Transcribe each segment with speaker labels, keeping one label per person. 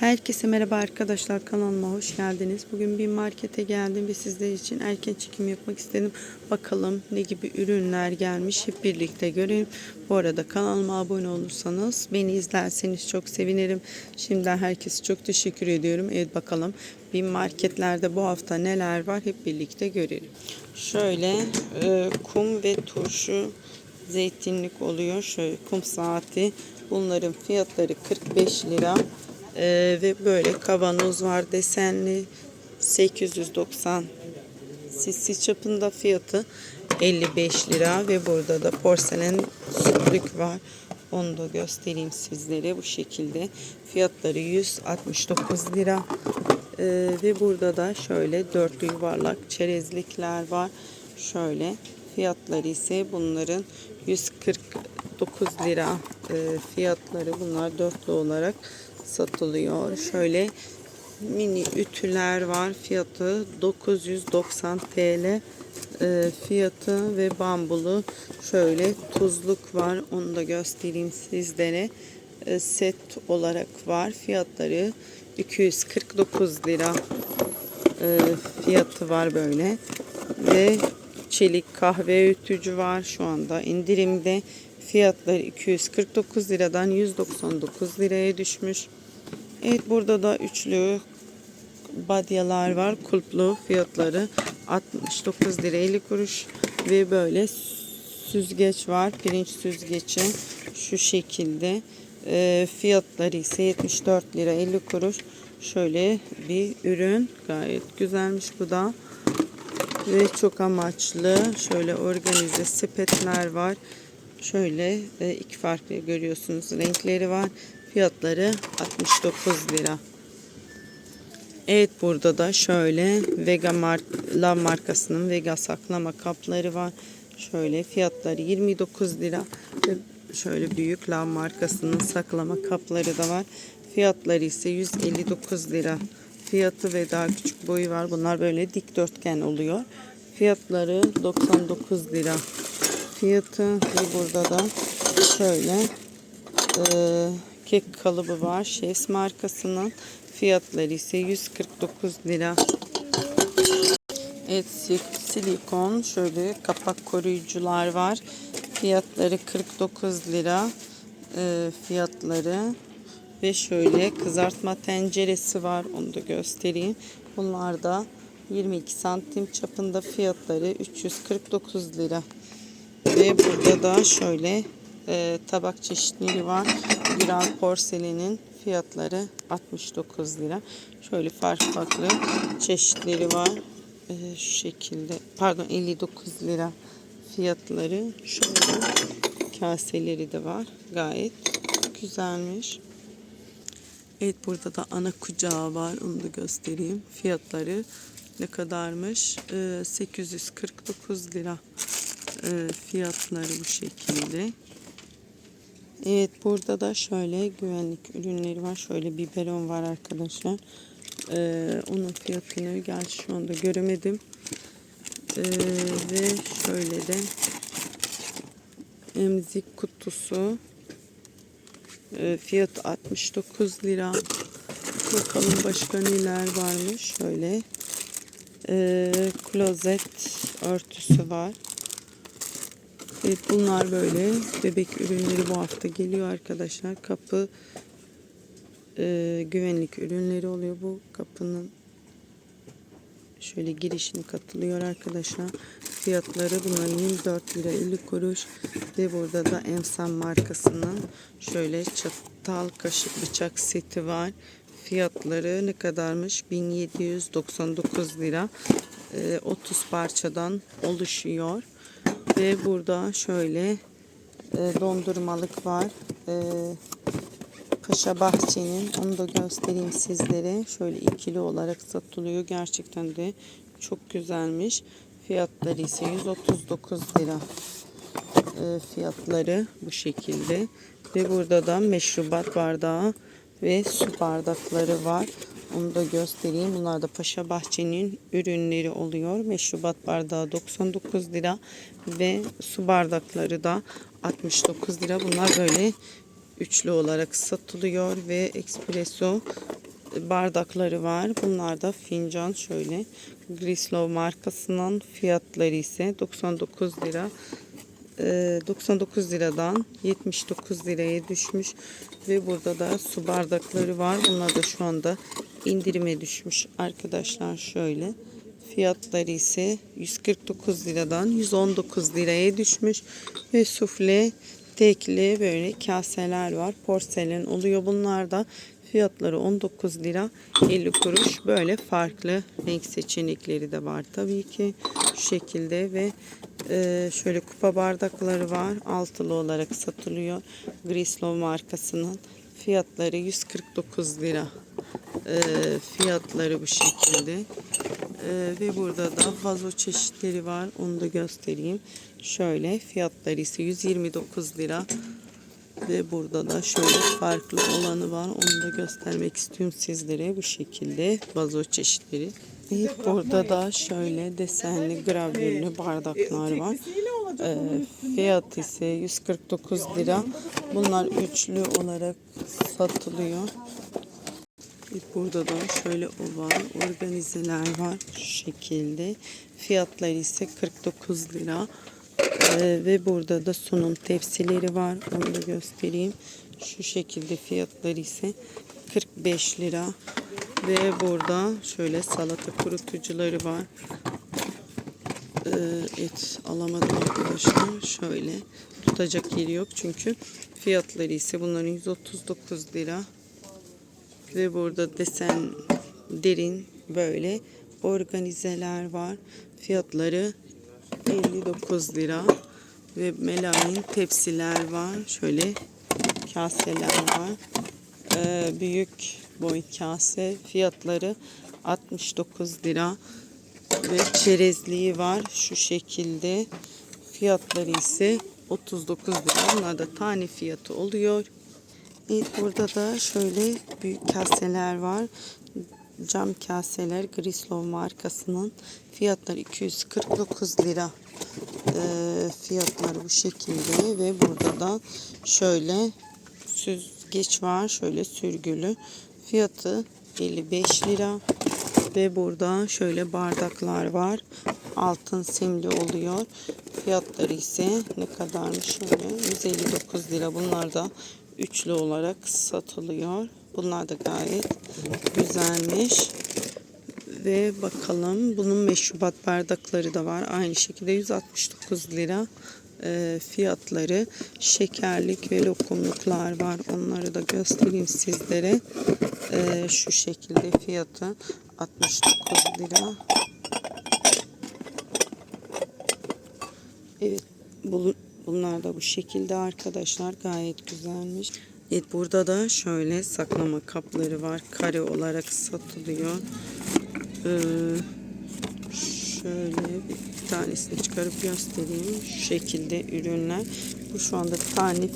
Speaker 1: Herkese merhaba arkadaşlar kanalıma hoş geldiniz. Bugün bir markete geldim ve sizler için erken çekim yapmak istedim. Bakalım ne gibi ürünler gelmiş hep birlikte görelim. Bu arada kanalıma abone olursanız beni izlerseniz çok sevinirim. Şimdiden herkese çok teşekkür ediyorum. Evet bakalım bir marketlerde bu hafta neler var hep birlikte görelim. Şöyle e, kum ve turşu zeytinlik oluyor. Şöyle kum saati. Bunların fiyatları 45 lira. Ee, ve böyle kavanoz var desenli 890 cc çapında fiyatı 55 lira ve burada da porselen sütlük var. Onu da göstereyim sizlere bu şekilde. Fiyatları 169 lira. Ee, ve burada da şöyle dörtlü yuvarlak çerezlikler var. Şöyle fiyatları ise bunların 149 lira e, fiyatları bunlar dörtlü olarak satılıyor. Şöyle mini ütüler var. Fiyatı 990 TL. E, fiyatı ve bambulu şöyle tuzluk var. Onu da göstereyim sizlere. E, set olarak var. Fiyatları 249 lira e, fiyatı var böyle. Ve çelik kahve öğütücü var şu anda indirimde. Fiyatları 249 liradan 199 liraya düşmüş. Evet burada da üçlü badyalar var. Kulplu fiyatları 69 lira 50 kuruş ve böyle süzgeç var. Pirinç süzgeci şu şekilde. E, fiyatları ise 74 lira 50 kuruş. Şöyle bir ürün. Gayet güzelmiş bu da. Ve çok amaçlı. Şöyle organize sepetler var. Şöyle e, iki farklı görüyorsunuz. Renkleri var. Fiyatları 69 lira. Evet burada da şöyle Vega Mar Love markasının Vega saklama kapları var. Şöyle fiyatları 29 lira. Şöyle büyük Love markasının saklama kapları da var. Fiyatları ise 159 lira. Fiyatı ve daha küçük boyu var. Bunlar böyle dikdörtgen oluyor. Fiyatları 99 lira. Fiyatı ve burada da şöyle e, kek kalıbı var. Chefs markasının fiyatları ise 149 lira. Evet silikon şöyle kapak koruyucular var. Fiyatları 49 lira. E, fiyatları ve şöyle kızartma tenceresi var. Onu da göstereyim. Bunlar da 22 santim çapında fiyatları 349 lira. Ve burada da şöyle e, tabak çeşitleri var. Viral porselenin fiyatları 69 lira. Şöyle farklı farklı çeşitleri var. E, şu şekilde pardon 59 lira fiyatları. Şöyle kaseleri de var. Gayet güzelmiş. Evet burada da ana kucağı var. Onu da göstereyim. Fiyatları ne kadarmış? E, 849 lira e, fiyatları bu şekilde. Evet burada da şöyle güvenlik ürünleri var. Şöyle biberon var arkadaşlar. Ee, onun fiyatını gerçi şu anda göremedim. Ee, ve şöyle de emzik kutusu ee, fiyatı 69 lira. Bakalım başka neler varmış. Şöyle ee, klozet örtüsü var. Evet bunlar böyle bebek ürünleri bu hafta geliyor arkadaşlar. Kapı e, güvenlik ürünleri oluyor bu kapının şöyle girişini katılıyor arkadaşlar. Fiyatları bunların 24 lira 50 kuruş ve burada da Emsan markasının şöyle çatal kaşık bıçak seti var. Fiyatları ne kadarmış? 1799 lira. E, 30 parçadan oluşuyor. Ve burada şöyle e, dondurmalık var. E, Paşa Bahçe'nin onu da göstereyim sizlere. Şöyle ikili olarak satılıyor. Gerçekten de çok güzelmiş. Fiyatları ise 139 lira. E, fiyatları bu şekilde. Ve burada da meşrubat bardağı ve su bardakları var. Onu da göstereyim. Bunlar da Paşa Bahçe'nin ürünleri oluyor. Meşrubat bardağı 99 lira ve su bardakları da 69 lira. Bunlar böyle üçlü olarak satılıyor ve espresso bardakları var. Bunlar da fincan şöyle. Grislov markasının fiyatları ise 99 lira. Ee, 99 liradan 79 liraya düşmüş ve burada da su bardakları var. Bunlar da şu anda indirime düşmüş arkadaşlar şöyle. Fiyatları ise 149 liradan 119 liraya düşmüş ve sufle tekli böyle kaseler var. Porselen oluyor bunlar da. Fiyatları 19 lira 50 kuruş. Böyle farklı renk seçenekleri de var tabii ki. Şu şekilde ve e, şöyle kupa bardakları var. Altılı olarak satılıyor. Grislov markasının. Fiyatları 149 lira. E, fiyatları bu şekilde. E, ve burada da vazo çeşitleri var. Onu da göstereyim. Şöyle fiyatları ise 129 lira. Ve burada da şöyle farklı olanı var. Onu da göstermek istiyorum sizlere. Bu şekilde vazo çeşitleri. Evet, burada da şöyle desenli gravürlü bardaklar var. Ee, fiyat ise 149 lira. Bunlar üçlü olarak satılıyor. Burada da şöyle oval organizeler var. Şu şekilde. Fiyatları ise 49 lira. Ee, ve burada da sunum tepsileri var. Onu da göstereyim. Şu şekilde fiyatları ise 45 lira. Ve burada şöyle salata kurutucuları var. Ee, et alamadım arkadaşlar. Şöyle tutacak yeri yok çünkü fiyatları ise bunların 139 lira. Ve burada desen derin böyle organizeler var. Fiyatları 59 lira ve melamin tepsiler var. Şöyle kaseler var. Ee, büyük boy kase fiyatları 69 lira ve çerezliği var şu şekilde. Fiyatları ise 39 lira. Bunlar da tane fiyatı oluyor. Evet, burada da şöyle büyük kaseler var. Cam kaseler Grislov markasının fiyatları 249 lira. Ee, fiyatları bu şekilde ve burada da şöyle süzgeç var. Şöyle sürgülü. Fiyatı 55 lira. Ve burada şöyle bardaklar var. Altın simli oluyor. Fiyatları ise ne kadarmış şöyle 159 lira. Bunlar da üçlü olarak satılıyor. Bunlar da gayet güzelmiş. Ve bakalım bunun meşrubat bardakları da var. Aynı şekilde 169 lira e, fiyatları. Şekerlik ve lokumluklar var. Onları da göstereyim sizlere. E, şu şekilde fiyatı 69 lira. Evet bu- bunlar da bu şekilde arkadaşlar gayet güzelmiş. Evet burada da şöyle saklama kapları var. Kare olarak satılıyor. Ee, şöyle bir tanesini çıkarıp göstereyim. Şu şekilde ürünler. Bu şu anda tane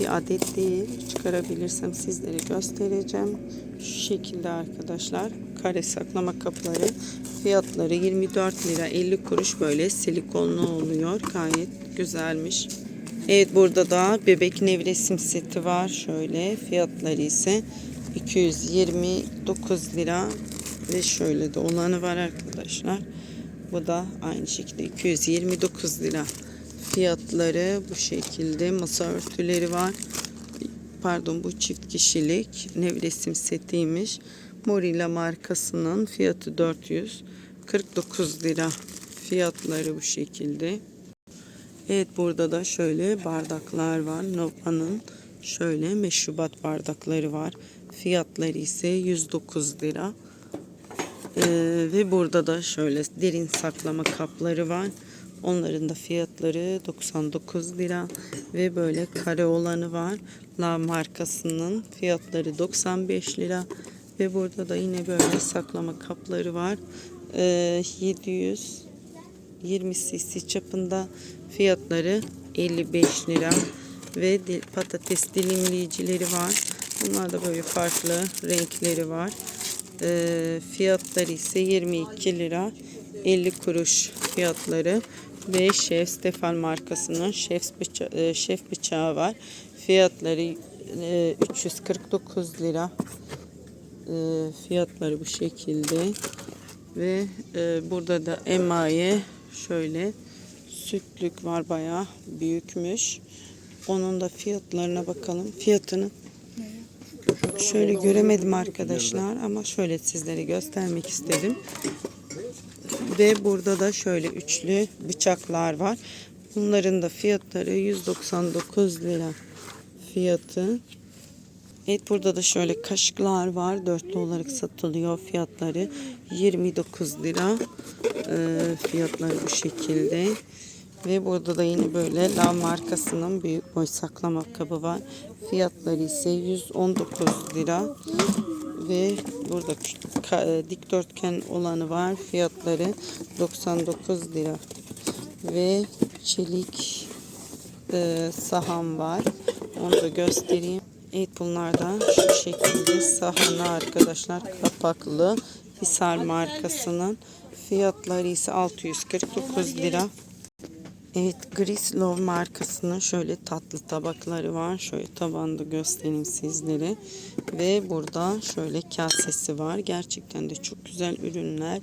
Speaker 1: bir adet değil. Çıkarabilirsem sizlere göstereceğim. Şu şekilde arkadaşlar. Kare saklama kapları. Fiyatları 24 lira 50 kuruş böyle silikonlu oluyor. Gayet güzelmiş. Evet burada da bebek nevresim seti var. Şöyle fiyatları ise 229 lira ve şöyle de olanı var arkadaşlar. Bu da aynı şekilde 229 lira. Fiyatları bu şekilde. Masa örtüleri var. Pardon bu çift kişilik nevresim setiymiş. Morilla markasının fiyatı 449 lira. Fiyatları bu şekilde. Evet burada da şöyle bardaklar var. Nova'nın şöyle meşrubat bardakları var. Fiyatları ise 109 lira. Ee, ve burada da şöyle derin saklama kapları var. Onların da fiyatları 99 lira ve böyle kare olanı var. La markasının fiyatları 95 lira ve burada da yine böyle saklama kapları var. Ee, 700 20 cc çapında fiyatları 55 lira ve patates dilimleyicileri var. Bunlar da böyle farklı renkleri var. Ee, fiyatları ise 22 lira 50 kuruş fiyatları ve Şef Stefan markasının şef, bıça e, şef bıçağı var. Fiyatları e, 349 lira E, fiyatları bu şekilde. Ve e, burada da emaye şöyle sütlük var bayağı büyükmüş. Onun da fiyatlarına bakalım. Fiyatını şöyle göremedim arkadaşlar ama şöyle sizlere göstermek istedim. Ve burada da şöyle üçlü bıçaklar var. Bunların da fiyatları 199 lira fiyatı. Evet burada da şöyle kaşıklar var. Dörtlü olarak satılıyor. Fiyatları 29 lira. Ee, fiyatları bu şekilde. Ve burada da yine böyle Lav markasının büyük boy saklama kabı var. Fiyatları ise 119 lira. Ve burada e, dikdörtgen olanı var. Fiyatları 99 lira. Ve çelik e, saham var. Onu da göstereyim. Evet bunlar da şu şekilde sahanı arkadaşlar kapaklı Hisar markasının fiyatları ise 649 lira. Evet Grislov markasının şöyle tatlı tabakları var. Şöyle tabanda göstereyim sizlere. Ve burada şöyle kasesi var. Gerçekten de çok güzel ürünler.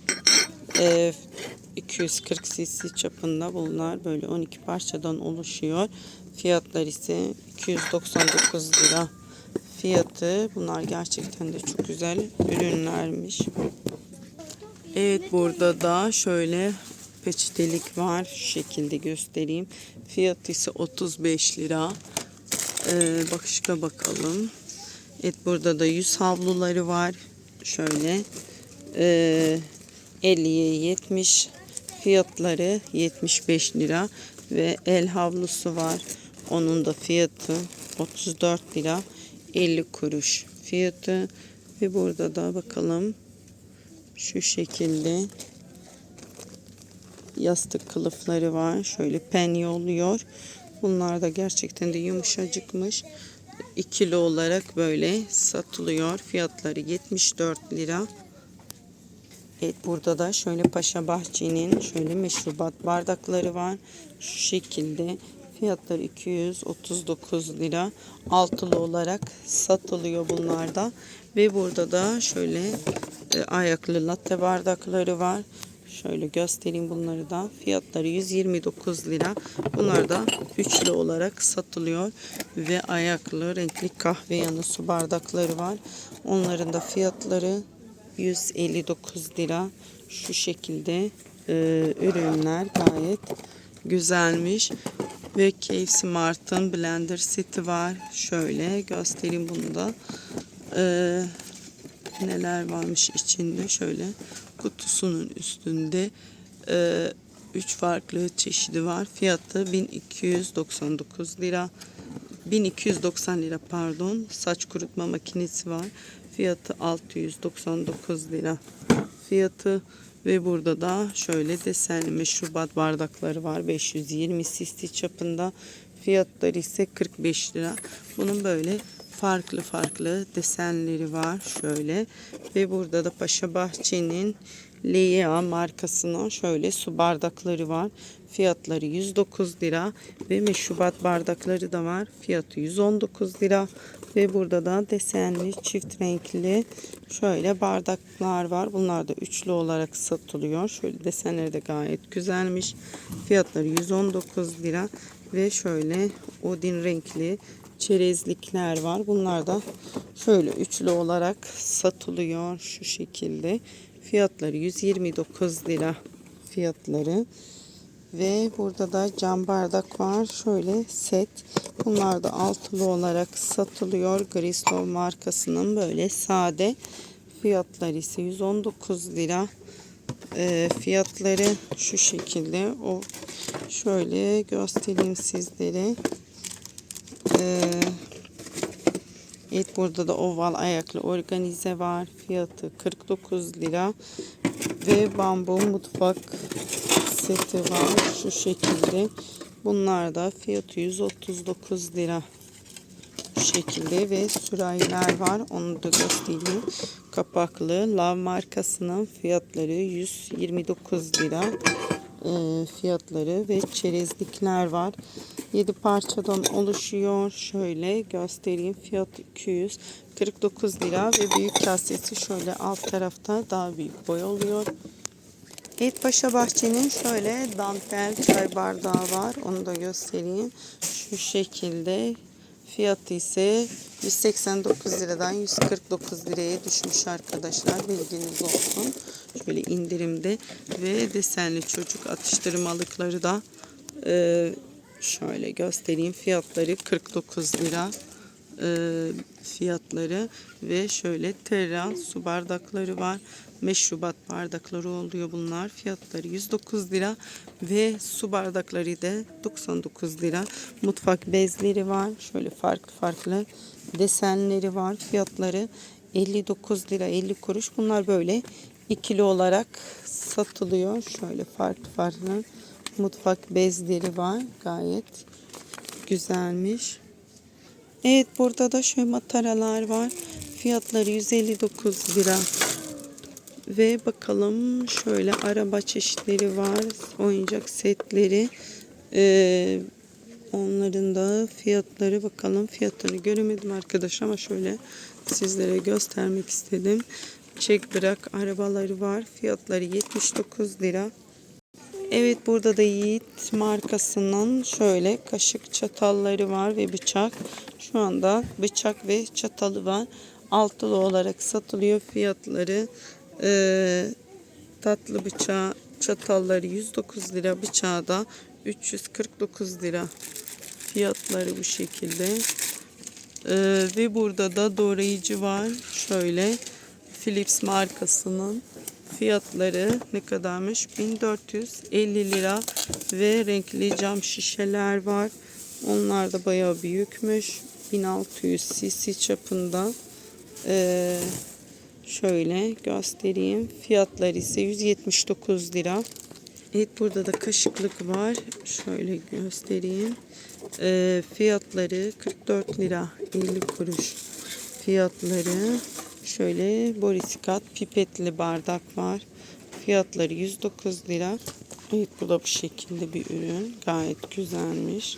Speaker 1: Ee, 240 cc çapında bunlar böyle 12 parçadan oluşuyor. Fiyatlar ise 299 lira fiyatı. Bunlar gerçekten de çok güzel ürünlermiş. Evet burada da şöyle peçetelik var. Şu şekilde göstereyim. Fiyatı ise 35 lira. Ee, bakışka bakalım. Evet burada da yüz havluları var. Şöyle. Ee, 50'ye 70. Fiyatları 75 lira. Ve el havlusu var. Onun da fiyatı 34 lira. 50 kuruş fiyatı. Ve burada da bakalım. Şu şekilde yastık kılıfları var. Şöyle penye oluyor. Bunlar da gerçekten de yumuşacıkmış. İkili olarak böyle satılıyor. Fiyatları 74 lira. Evet burada da şöyle Paşa Bahçe'nin şöyle meşrubat bardakları var. Şu şekilde fiyatları 239 lira. Altılı olarak satılıyor bunlarda. Ve burada da şöyle e, ayaklı latte bardakları var. Şöyle göstereyim bunları da. Fiyatları 129 lira. Bunlar da üçlü olarak satılıyor. Ve ayaklı renkli kahve yanı su bardakları var. Onların da fiyatları 159 lira. Şu şekilde e, ürünler gayet güzelmiş. Ve KFC Mart'ın blender seti var. Şöyle göstereyim bunu da. E, neler varmış içinde şöyle kutusunun üstünde 3 farklı çeşidi var. Fiyatı 1299 lira. 1290 lira pardon. Saç kurutma makinesi var. Fiyatı 699 lira. Fiyatı ve burada da şöyle desenli meşrubat bardakları var. 520 cc çapında. Fiyatları ise 45 lira. Bunun böyle farklı farklı desenleri var şöyle ve burada da Paşa Bahçe'nin Lea markasının şöyle su bardakları var. Fiyatları 109 lira ve meşrubat bardakları da var. Fiyatı 119 lira ve burada da desenli çift renkli şöyle bardaklar var. Bunlar da üçlü olarak satılıyor. Şöyle desenleri de gayet güzelmiş. Fiyatları 119 lira ve şöyle Odin renkli çerezlikler var. Bunlar da şöyle üçlü olarak satılıyor şu şekilde. Fiyatları 129 lira fiyatları. Ve burada da cam bardak var. Şöyle set. Bunlar da altılı olarak satılıyor. Grislov markasının böyle sade. Fiyatları ise 119 lira. E, fiyatları şu şekilde. O şöyle göstereyim sizlere. Ee, evet burada da oval ayaklı organize var. Fiyatı 49 lira. Ve bambu mutfak seti var. Şu şekilde. Bunlar da fiyatı 139 lira. Bu şekilde ve sürahiler var. Onu da göstereyim. Kapaklı Lav markasının fiyatları 129 lira. Ee, fiyatları ve çerezlikler var. 7 parçadan oluşuyor. Şöyle göstereyim. Fiyat 249 lira ve büyük kasesi şöyle alt tarafta daha büyük boy oluyor. Evet Paşa Bahçe'nin şöyle dantel çay bardağı var. Onu da göstereyim. Şu şekilde fiyatı ise 189 liradan 149 liraya düşmüş arkadaşlar. Bilginiz olsun. Şöyle indirimde ve desenli çocuk atıştırmalıkları da e, şöyle göstereyim. Fiyatları 49 lira e, fiyatları ve şöyle terra su bardakları var. Meşrubat bardakları oluyor bunlar. Fiyatları 109 lira ve su bardakları da 99 lira. Mutfak bezleri var. Şöyle farklı farklı desenleri var. Fiyatları 59 lira 50 kuruş. Bunlar böyle ikili olarak satılıyor. Şöyle farklı farklı mutfak bezleri var. Gayet güzelmiş. Evet burada da şöyle mataralar var. Fiyatları 159 lira. Ve bakalım şöyle araba çeşitleri var. Oyuncak setleri. Ee, onların da fiyatları bakalım. Fiyatlarını göremedim arkadaşlar ama şöyle sizlere göstermek istedim. Çek bırak arabaları var. Fiyatları 79 lira. Evet burada da Yiğit markasının şöyle kaşık çatalları var ve bıçak. Şu anda bıçak ve çatalı var. Altılı olarak satılıyor fiyatları. Ee, tatlı bıçağı çatalları 109 lira bıçağı da 349 lira fiyatları bu şekilde. Ee, ve burada da doğrayıcı var. Şöyle Philips markasının fiyatları ne kadarmış? 1450 lira ve renkli cam şişeler var. Onlar da bayağı büyükmüş. 1600 cc çapında. Ee, şöyle göstereyim. Fiyatları ise 179 lira. Evet burada da kaşıklık var. Şöyle göstereyim. Ee, fiyatları 44 lira 50 kuruş. Fiyatları şöyle borisikat pipetli bardak var. Fiyatları 109 lira. Evet bu da bu şekilde bir ürün. Gayet güzelmiş.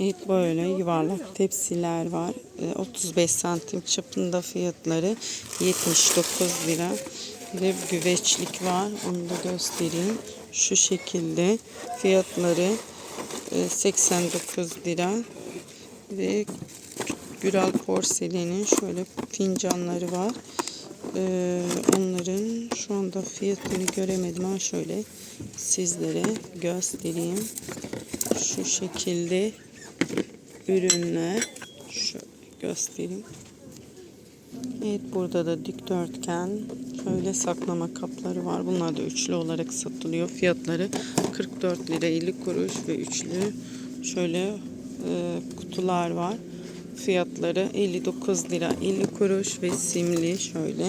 Speaker 1: Evet böyle yuvarlak tepsiler var. Ee, 35 santim çapında fiyatları 79 lira. Ve güveçlik var. Onu da göstereyim. Şu şekilde fiyatları e, 89 lira. Ve Güral porselenin şöyle fincanları var. Ee, onların şu anda fiyatını göremedim ama şöyle sizlere göstereyim. Şu şekilde ürünler şöyle göstereyim. Evet burada da dikdörtgen şöyle saklama kapları var. Bunlar da üçlü olarak satılıyor. Fiyatları 44 lira 50 kuruş ve üçlü şöyle e, kutular var. Fiyatları 59 lira 50 kuruş ve simli şöyle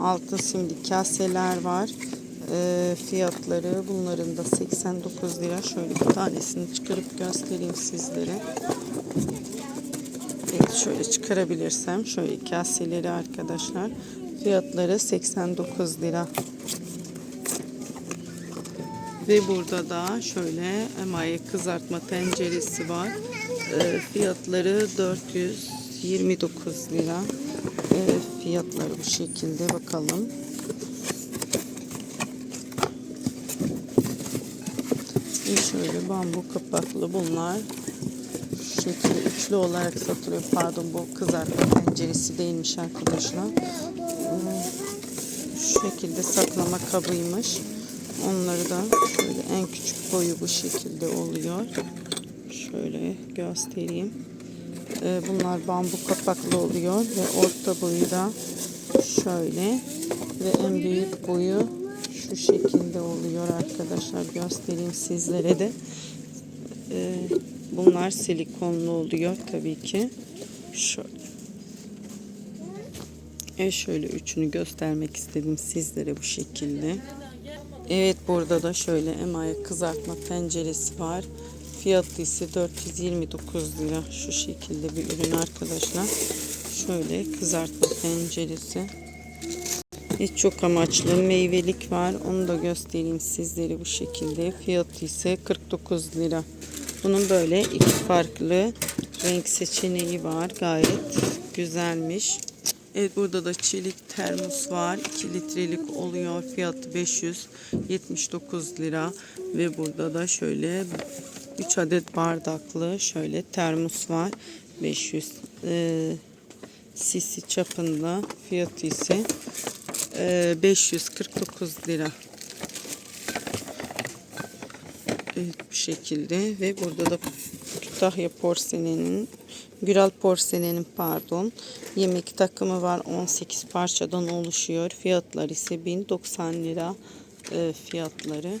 Speaker 1: altın simli kaseler var. E, fiyatları bunların da 89 lira. Şöyle bir tanesini çıkarıp göstereyim sizlere. Evet şöyle çıkarabilirsem şöyle kaseleri arkadaşlar. Fiyatları 89 lira. Ve burada da şöyle emaye kızartma tenceresi var. E, fiyatları 429 lira. E, fiyatları bu şekilde bakalım. Şöyle bambu kapaklı bunlar. Şu şekilde üçlü olarak satılıyor. Pardon bu kızartma tenceresi değilmiş arkadaşlar. E, Şu şekilde saklama kabıymış. Onları da şöyle en küçük boyu bu şekilde oluyor. Şöyle göstereyim. Ee, bunlar bambu kapaklı oluyor ve orta boyu da şöyle ve en büyük boyu şu şekilde oluyor arkadaşlar. Göstereyim sizlere de. Ee, bunlar silikonlu oluyor tabii ki. Şöyle. E şöyle üçünü göstermek istedim sizlere bu şekilde. Evet burada da şöyle emaye kızartma tenceresi var. Fiyatı ise 429 lira. Şu şekilde bir ürün arkadaşlar. Şöyle kızartma tenceresi. Hiç çok amaçlı meyvelik var. Onu da göstereyim sizlere bu şekilde. Fiyatı ise 49 lira. Bunun böyle iki farklı renk seçeneği var. Gayet güzelmiş. Evet burada da çelik termos var. 2 litrelik oluyor. Fiyatı 579 lira. Ve burada da şöyle 3 adet bardaklı şöyle termos var. 500 e, cc çapında. Fiyatı ise e, 549 lira. Evet bu şekilde ve burada da Kütahya porselenin Güral porselenin pardon yemek takımı var 18 parçadan oluşuyor fiyatlar ise 1090 lira e, fiyatları